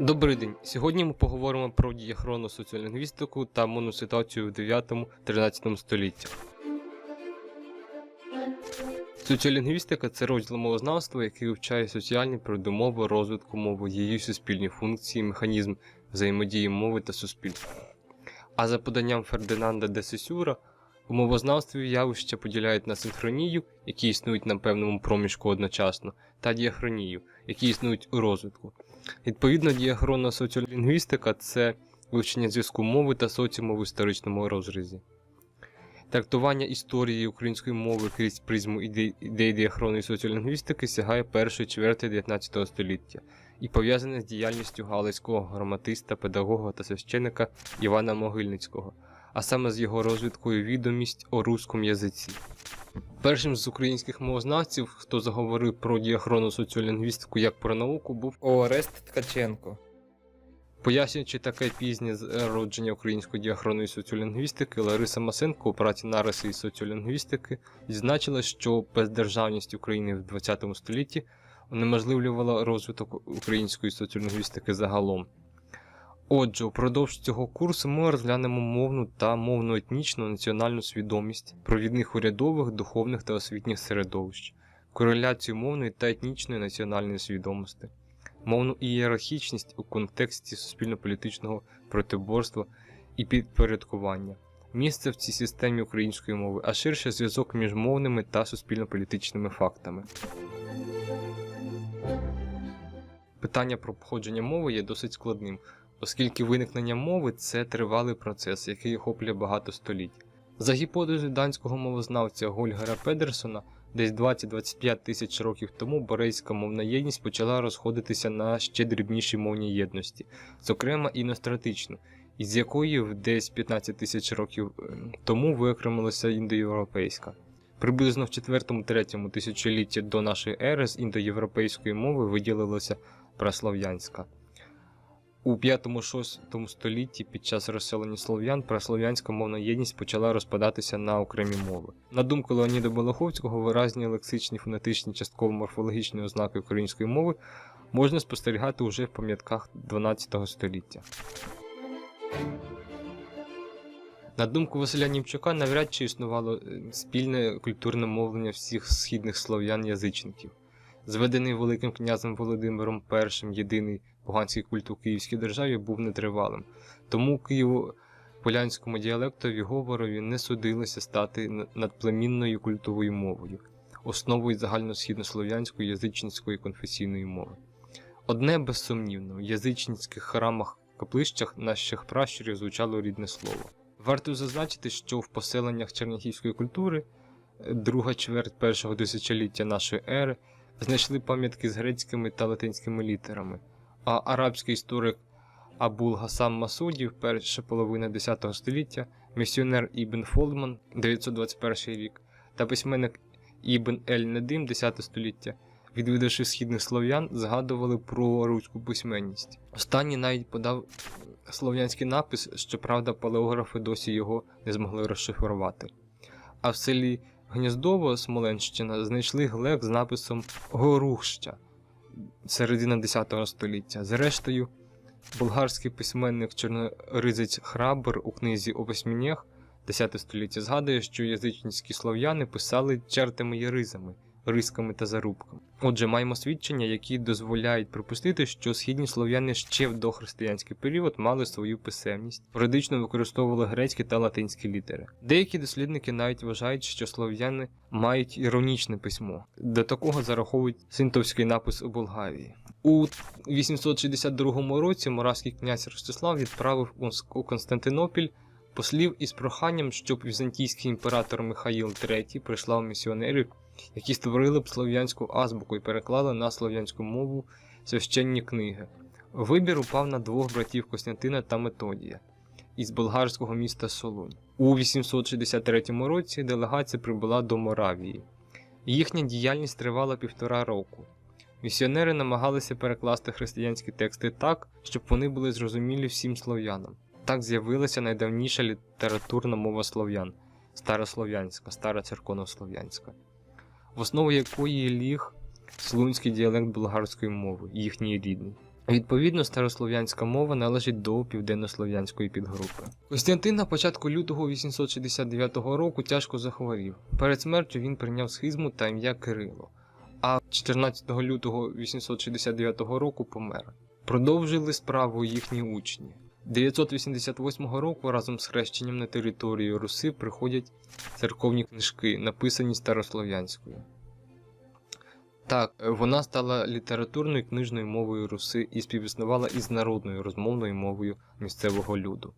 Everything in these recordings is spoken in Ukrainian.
Добрий день. Сьогодні ми поговоримо про діахронну соціолінгвістику та моноситуацію в 9-13 столітті. Соціолінгвістика це розділ мовознавства, який вивчає соціальні передумови розвитку мови, її суспільні функції, механізм взаємодії мови та суспільства. А за поданням Фердинанда де Сесюра, у мовознавстві явища поділяють на синхронію, які існують на певному проміжку одночасно, та діахронію, які існують у розвитку. Відповідно, діахронна соціолінгвістика це вивчення зв'язку мови та соціуму в історичному розрізі. Трактування історії української мови крізь призму ідей, діахронної соціолінгвістики сягає першої чверти 19 століття і пов'язане з діяльністю галицького граматиста, педагога та священика Івана Могильницького, а саме з його розвідкою відомість о руському язиці. Першим з українських мовознавців, хто заговорив про діахронну соціолінгвістику як про науку, був Орест Ткаченко. Пояснюючи таке пізнє зародження української діахронної соціолінгвістики, Лариса Масенко у праці нариси і соціолінгвістики відзначила, що бездержавність України в ХХ столітті унеможливлювала розвиток української соціолінгвістики загалом. Отже, упродовж цього курсу ми розглянемо мовну та мовно-етнічну національну свідомість провідних урядових, духовних та освітніх середовищ, кореляцію мовної та етнічної національної свідомості мовну ієрархічність у контексті суспільно-політичного протиборства і підпорядкування, місце в цій системі української мови, а ширше зв'язок між мовними та суспільно-політичними фактами. Питання про походження мови є досить складним, оскільки виникнення мови це тривалий процес, який охоплює багато століть. За гіпотезою данського мовознавця Гольгера Педерсона, десь 20-25 тисяч років тому борейська мовна єдність почала розходитися на ще дрібніші мовні єдності, зокрема іностратичну, із якої десь 15 тисяч років е, тому виокремилася індоєвропейська. Приблизно в 4-3 тисячолітті до нашої ери з індоєвропейської мови виділилася праслов'янська. У 5-6 столітті під час розселення слов'ян праслов'янська мовна єдність почала розпадатися на окремі мови. На думку Леоніда Болоховського, виразні лексичні, фонетичні, частково морфологічні ознаки української мови можна спостерігати уже в пам'ятках 12 століття. На думку Василя Німчука, навряд чи існувало е, спільне культурне мовлення всіх східних слов'ян-язичників. Зведений Великим князем Володимиром І єдиний поганський культ у Київській державі був нетривалим, тому києво-полянському діалектові говорові не судилося стати надплемінною культовою мовою, основою загальносхіднослов'янської язичницької конфесійної мови. Одне безсумнівно, в язичницьких храмах каплищах наших пращурів звучало рідне слово. Варто зазначити, що в поселеннях чернігівської культури, е, друга чверть першого тисячоліття нашої ери, знайшли пам'ятки з грецькими та латинськими літерами, а арабський історик Абул Гасам Масудів, перша половина X століття, місіонер Ібн Фолдман 921 рік та письменник Ібн Ель Недим 10 століття, відвідавши східних слов'ян, згадували про руську письменність. Останній навіть подав слов'янський напис, щоправда, палеографи досі його не змогли розшифрувати. А в селі Гніздово, Смоленщина, знайшли глек з написом Горухща середина X століття. Зрештою, болгарський письменник чорноризець Храбр у книзі о восьмінях 10 століття згадує, що язичницькі слов'яни писали чертими і ризами, рисками та зарубками. Отже, маємо свідчення, які дозволяють припустити, що східні слов'яни ще в дохристиянський період мали свою писемність, періодично використовували грецькі та латинські літери. Деякі дослідники навіть вважають, що слов'яни мають іронічне письмо. До такого зараховують синтовський напис у Болгарії. У 862 році моравський князь Ростислав відправив у Константинопіль послів із проханням, щоб візантійський імператор Михаїл III прислав місіонерів, які створили б слов'янську азбуку і переклали на слов'янську мову священні книги. Вибір упав на двох братів Костянтина та Методія із болгарського міста Солунь. У 863 році делегація прибула до Моравії. Їхня діяльність тривала півтора року. Місіонери намагалися перекласти християнські тексти так, щоб вони були зрозумілі всім слов'янам. Так з'явилася найдавніша літературна мова слов'ян старослов'янська, стара церковнослов'янська, в основу якої ліг слунський діалект болгарської мови, їхній рідний. Відповідно, старослов'янська мова належить до південнослов'янської підгрупи. Костянтин на початку лютого 869 року тяжко захворів. Перед смертю він прийняв схизму та ім'я Кирило, а 14 лютого 869 року помер. Продовжили справу їхні учні. 988 року разом з хрещенням на територію Руси приходять церковні книжки, написані старослов'янською. Так, е, вона стала літературною книжною мовою Руси і співіснувала із народною розмовною мовою місцевого люду.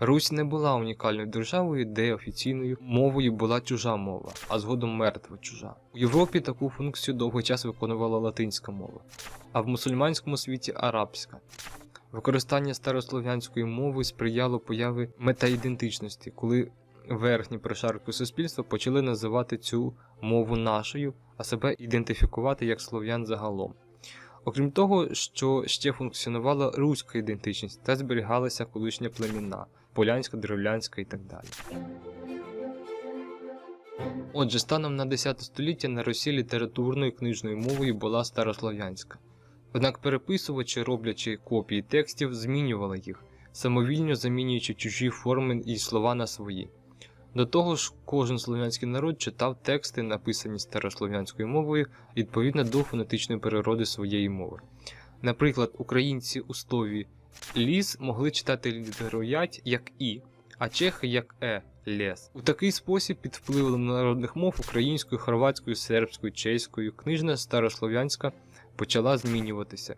Русь не була унікальною державою, де офіційною мовою була чужа мова, а згодом мертва чужа. У Європі таку функцію довгий час виконувала латинська мова, а в мусульманському світі арабська. Використання старослов'янської мови сприяло появи метаідентичності, коли верхні прошарки суспільства почали називати цю мову нашою, а себе ідентифікувати як слов'ян загалом. Окрім того, що ще функціонувала руська ідентичність та зберігалася колишня племінна, полянська, древлянська і так далі. Отже, станом на 10 століття на Росі літературною книжною мовою була старослов'янська. Однак переписувачі, роблячи копії текстів, змінювали їх, самовільно замінюючи чужі форми і слова на свої. До того ж, кожен слов'янський народ читав тексти, написані старослов'янською мовою, відповідно до фонетичної природи своєї мови. Наприклад, українці у слові ліс могли читати літеру ять як і, а чехи як е лес. У такий спосіб, під впливом народних мов українською, хорватською, сербською, чеською, книжна старослов'янська почала змінюватися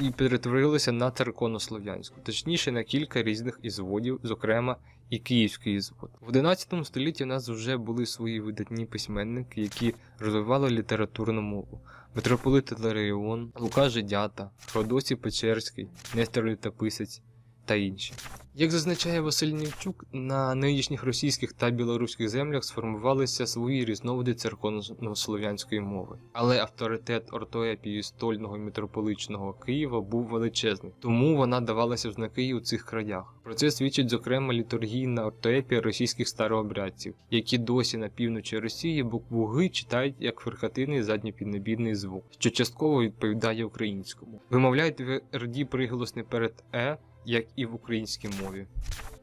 і перетворилася на церковнослов'янську, точніше на кілька різних ізводів, зокрема і київський ізвод. В 11 столітті в нас вже були свої видатні письменники, які розвивали літературну мову. Митрополит Ларіон, Лука Жидята, Родосі Печерський, Нестор Літописець та інші. Як зазначає Василь Нівчук, на нинішніх російських та білоруських землях сформувалися свої різновиди церковнослов'янської мови. Але авторитет ортоепії стольного митрополичного Києва був величезний, тому вона давалася в знаки у цих краях. Про це свідчить зокрема літургійна ортоепія російських старообрядців, які досі на півночі Росії букву Г читають як ферхативний задньопіднебідний звук, що частково відповідає українському. Вимовляють тверді приголосни перед е як і в українській мові.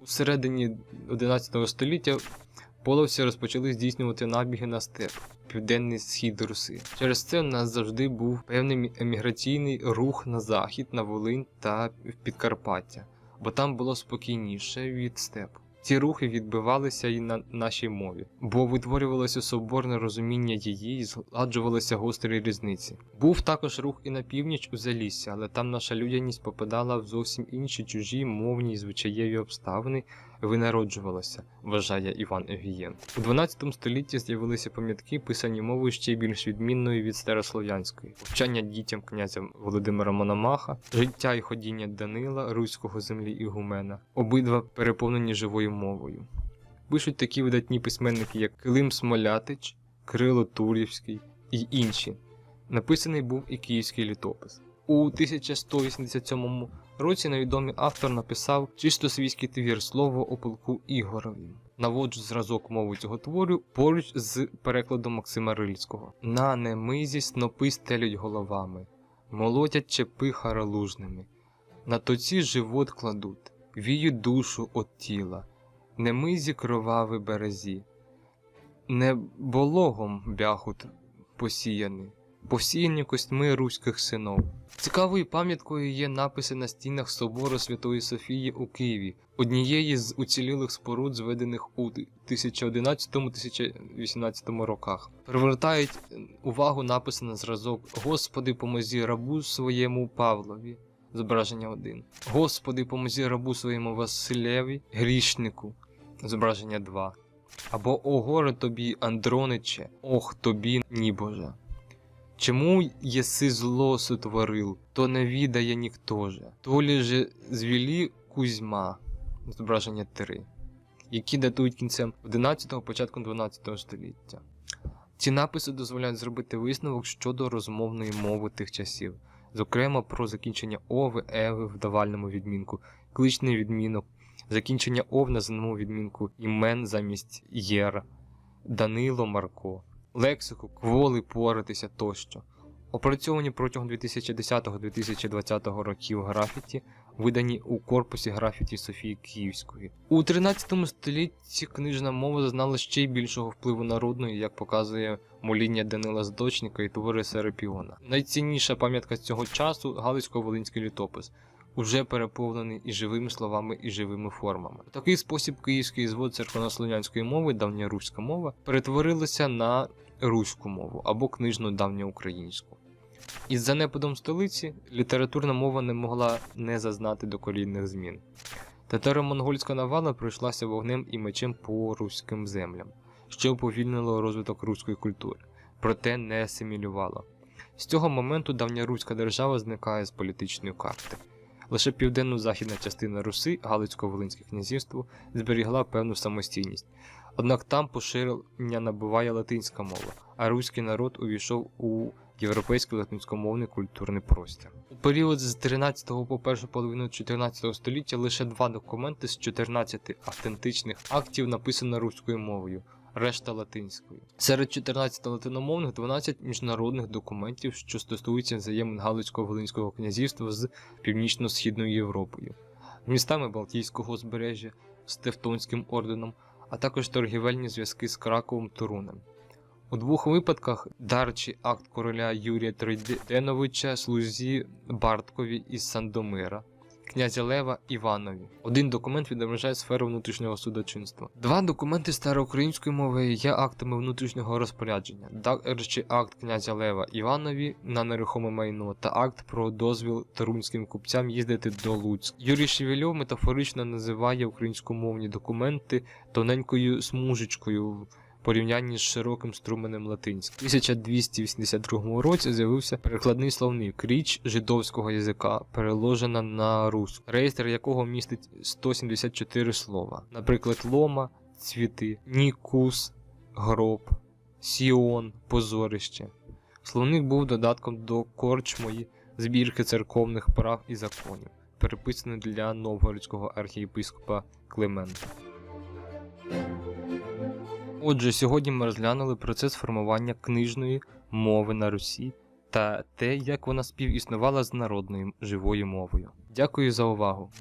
У середині 11 століття половці розпочали здійснювати набіги на степ, південний схід Руси. Через це в нас завжди був певний еміграційний рух на захід, на Волинь та Підкарпаття, бо там було спокійніше від степу. Ці рухи відбивалися і на нашій мові, бо витворювалося соборне розуміння її і згладжувалися гострі різниці. Був також рух і на північ у Залісся, але там наша людяність попадала в зовсім інші чужі мовні і звичаєві обставини, винароджувалася, вважає Іван Евгієн. У 12 столітті з'явилися пам'ятки, писані мовою ще більш відмінною від старослов'янської, повчання дітям князя Володимира Мономаха, життя і ходіння Данила, руського землі Ігумена, обидва переповнені живою мовою. Пишуть такі видатні письменники, як Килим Смолятич, Крило Турівський і інші. Написаний був і київський літопис. У 1187 році невідомий автор написав чисто свійський твір слово о полку Ігорові. Наводжу зразок мови цього твору поруч з перекладом Максима Рильського. На немизі снопи стелють головами, молотять чепи харалужними, на тоці живот кладуть, віють душу от тіла, немизі кроваві березі, не бологом бяхут посіяний посіяні костьми руських синов. Цікавою пам'яткою є написи на стінах собору Святої Софії у Києві, однієї з уцілілих споруд, зведених у 1011-1018 роках. Привертають увагу написи на зразок Господи, помозі рабу своєму Павлові. Зображення 1. Господи, помозі рабу своєму Василеві, грішнику. Зображення 2. Або О горе тобі, Андрониче, ох тобі, нібожа. Чому єси зло сотворил, то не відає ніхто же, толі же звілі Кузьма, зображення 3, які датують кінцем 11-го, початком 12 століття. Ці написи дозволяють зробити висновок щодо розмовної мови тих часів, зокрема про закінчення ови, еви в давальному відмінку, кличний відмінок, закінчення ов на заному відмінку імен замість єра, Данило Марко лексику, кволи поратися тощо. Опрацьовані протягом 2010-2020 років графіті, видані у корпусі графіті Софії Київської. У 13 столітті книжна мова зазнала ще й більшого впливу народної, як показує моління Данила Задочника і твори Серапіона. Найцінніша пам'ятка цього часу Галицько-Волинський літопис, уже переповнений і живими словами, і живими формами. У такий спосіб київський звод церковнослов'янської мови, давня руська мова, перетворилася на руську мову або книжну давньоукраїнську. Із занепадом столиці літературна мова не могла не зазнати докорінних змін. Татаро-монгольська навала пройшлася вогнем і мечем по руським землям, що уповільнило розвиток руської культури, проте не асимілювало. З цього моменту давня руська держава зникає з політичної карти. Лише південно-західна частина Руси, Галицько-Волинське князівство, зберігла певну самостійність. Однак там поширення набуває латинська мова, а руський народ увійшов у європейський латинськомовний культурний простір. У період з 13 по першу половину 14 століття лише два документи з 14 автентичних актів написано руською мовою, решта латинською. Серед 14 латиномовних 12 міжнародних документів, що стосуються взаємин Галицько-Волинського князівства з північно-східною Європою, містами Балтійського узбережжя, з Тевтонським орденом, а також торгівельні зв'язки з Краковом Турунем. У двох випадках дарчий акт короля Юрія Тройденовича слузі Барткові із Сандомира, князя Лева Іванові. Один документ відображає сферу внутрішнього судочинства. Два документи староукраїнської мови є актами внутрішнього розпорядження. Дарчий акт князя Лева Іванові на нерухоме майно та акт про дозвіл тарунським купцям їздити до Луцька. Юрій Шевельов метафорично називає українськомовні документи тоненькою смужечкою порівнянні з широким струменем латинським. У 1282 році з'явився перекладний словник річ жидовського язика, переложена на руську, реєстр якого містить 174 слова, наприклад, лома, цвіти, нікус, гроб, сіон, позорище. Словник був додатком до корчмої збірки церковних прав і законів, переписаний для новгородського архієпископа Климента. Отже, сьогодні ми розглянули процес формування книжної мови на Русі та те, як вона співіснувала з народною живою мовою. Дякую за увагу!